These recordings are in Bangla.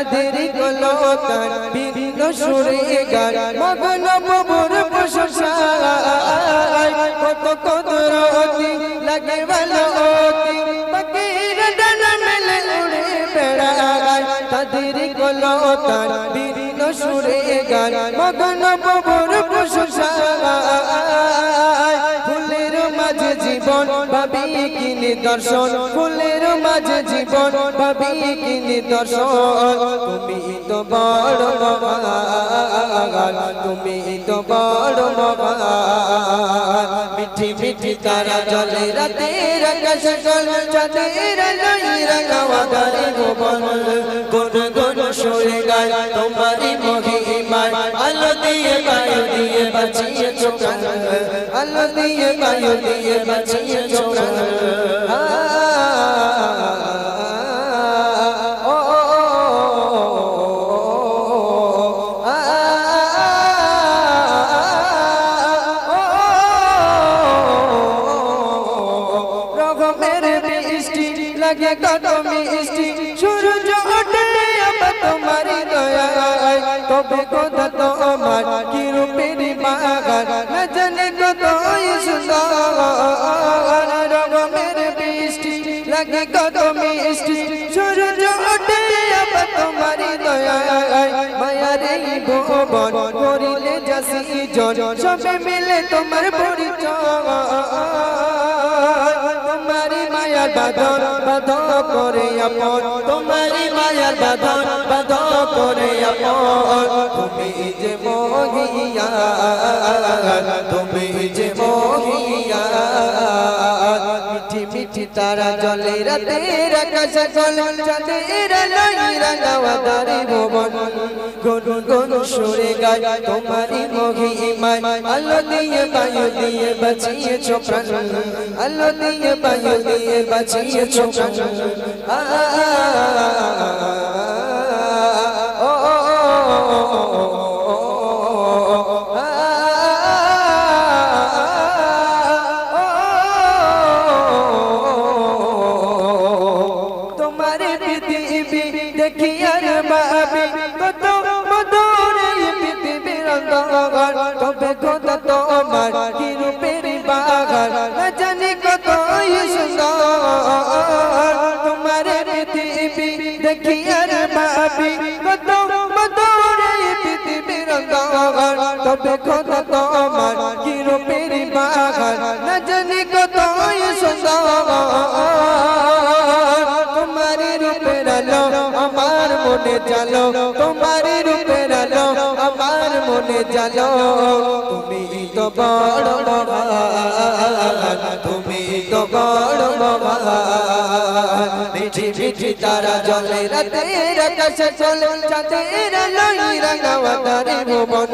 তাদের কলতার বিভিন্ন সুরে গান। মগন ববুর প্রশংসায় কত কদরতি লাগে ভালো তাদের কলতার বিভিন্ন সুরে গান। মগন ববুর নিদর্শন, ফুলের মাঝে জীবন, ভাবি কি নিদর্শন? তুমি তো বড় মহান, তুমি তো বড় মহান। মিঠি মিঠি তারা জলে রাতের আকাশ জল চাঁদের আলোয় রাঙাওয়া গারে ভুবন। গুন গুন সরে গায় তোমারি মহিমায়, আলো দিয়ে বায়ু দিয়ে বাঁচিয়েছ প্রাণ। আলো দিয়ে বায়ু দিয়ে বাঁচিয়েছ প্রাণ। লাগে কত মিষ্টি সূর্য ওঠে, আবার তোমারি দয়ায়। তবে কথা তো আমার কি রূপের বাগান? না জানে কত সুন্দর রকমের বৃষ্টি। লাগে কত মিষ্টি সূর্য ওঠে, আবার তোমারি দয়ায়। মায়ারে ভুবন করিলে যাসি জন সবে মিলে তোমার পরিচয়। মায়ার বাদন বাদ করে আপন। তোমারি মায়ার বাদন বাদ করে আপন। তুমি যে মহিয়া তারা জলে রাতের আকাশ জল চাঁদের আলোয় রাঙাওয়া দারে ভবন গুন গুন সুরে গায় তোমারি মহিমায় আলো দিয়ে বায়ু দিয়ে বাঁচিয়েছ প্রাণ আলো দিয়ে বায়ু দিয়ে বাঁচিয়েছ প্রাণ আ, অন্ধকার তবে কত তোমার কি রূপের বাগান? জানি কত সুন্দর। তোমার পৃথিবী দেখি আর ভাবি কত মধুর পৃথিবীর তবে কত তোমার কি রূপের জালো তুমি তো বড় মহান। তুমি মহান মিঠি মিঠি তারা জলে রাতের আকাশে চলে চাঁদের আলোয় রাঙাওয়া ভুবন।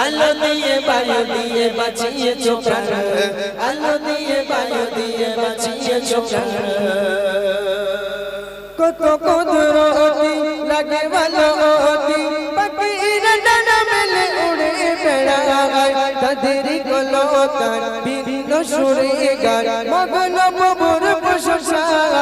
আলো দিয়ে বায়ু দিয়ে দিয়ে বাঁচিয়েছ প্রাণ। আলো দিয়ে, বায়ু দিয়ে বাঁচিয়েছ প্রাণ। কত কুদরতি লাগে ভালো পাখিরা ডানা মেলে উড়ে বেড়ায়। বিভিন্ন সুরে গান মগন ববুর প্রশংসায়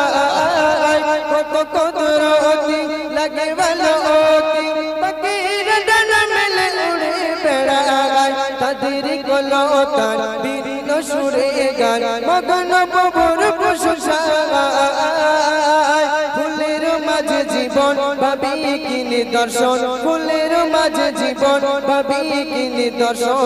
তাদের কলতার বিভিন্ন সুরে গান। মগন ববুর প্রশংসায়। ফুলের মাঝে জীবন, ভাবি কি নিদর্শন। ফুলের মাঝে জীবন, ভাবি কি নিদর্শন।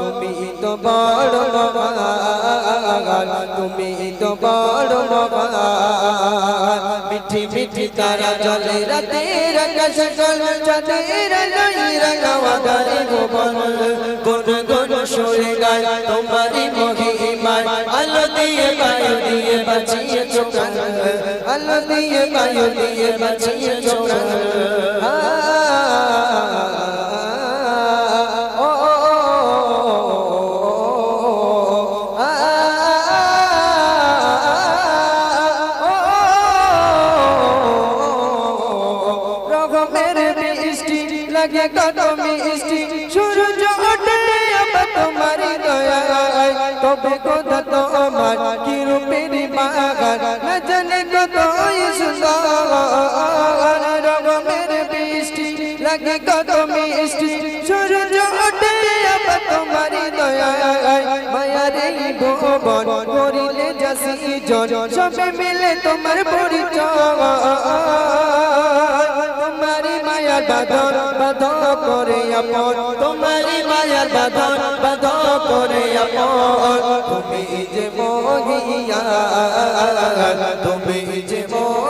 তুমি তো বড় মহান, তুমি তো বড় মহান। মিঠি মিঠি তারা জলে রাতের আকাশ জল, চাঁদের লই রাঙাওয়া দারে ভুবন। সরে গায় তোমারি মহিমায় আলো দিয়ে বায়ু দিয়ে বাঁচিয়ে চোখান আলো দিয়ে বায়ু দিয়ে বাঁচিয়ে চোখান লাগে কত মিষ্টি সূর্য ওঠে তোমারই দয়ায়, তবে কথা তো আমার, কি রূপের বাগান? না জানে কত সুন্দর রকমের বৃষ্টি, লাগে কত মিষ্টি। সূর্য ওঠে আবার তোমারই দয়ায়, মায়ার এই করিলে যাসি জন সবে মিলে তোমার পরিচয়। তোমারি মায়ার বাঁধন বাঁধ করে আপন। তোমারি মায়ার বাঁধন বাঁধ করে আপন। তুমি যে মহিয়া, তুমি যে মহিয়া।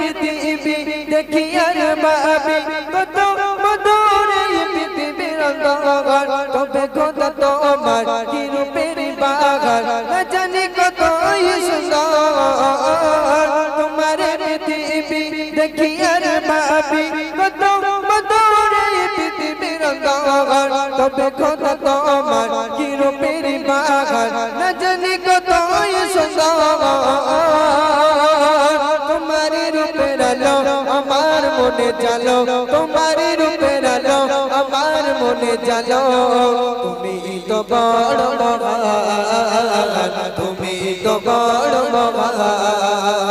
পৃথিবী দেখি আর ভাবি। কত মধুর পৃথিবীর অন্ধকার তবে কথা তোমার কি রূপের বাগান? না জানি কত সুন্দর। তোমার পৃথিবী দেখি আর ভাবি। কত মধুর পৃথিবীর অন্ধকার তবে কথা তোমার কি রূপের বাগান? না জানি কত সুন্দর। মনে জালো তোমার রূপের আলো আমার মনে জালো। তুমি তো বড় বাবা তুমি তো বড় মহান।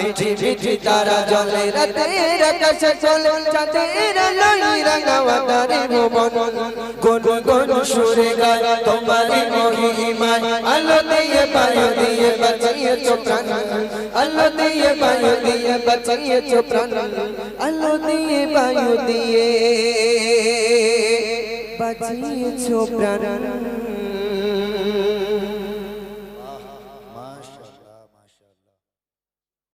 মিঠি মিঠি তারা জলে রাতের আকাশ জলে চাঁদের আলোয় রাঙাওয়া তারে ভুবন। গুন গুন সুরে গায় তোমারি মহিমায়। আলো দিয়ে বায়ু দিয়ে বাঁচিয়েছো প্রাণ। আলো দিয়ে বায়ু দিয়ে বাঁচিয়েছো প্রাণ। আলো দিয়ে বায়ু দিয়ে বাঁচিয়েছো প্রাণ।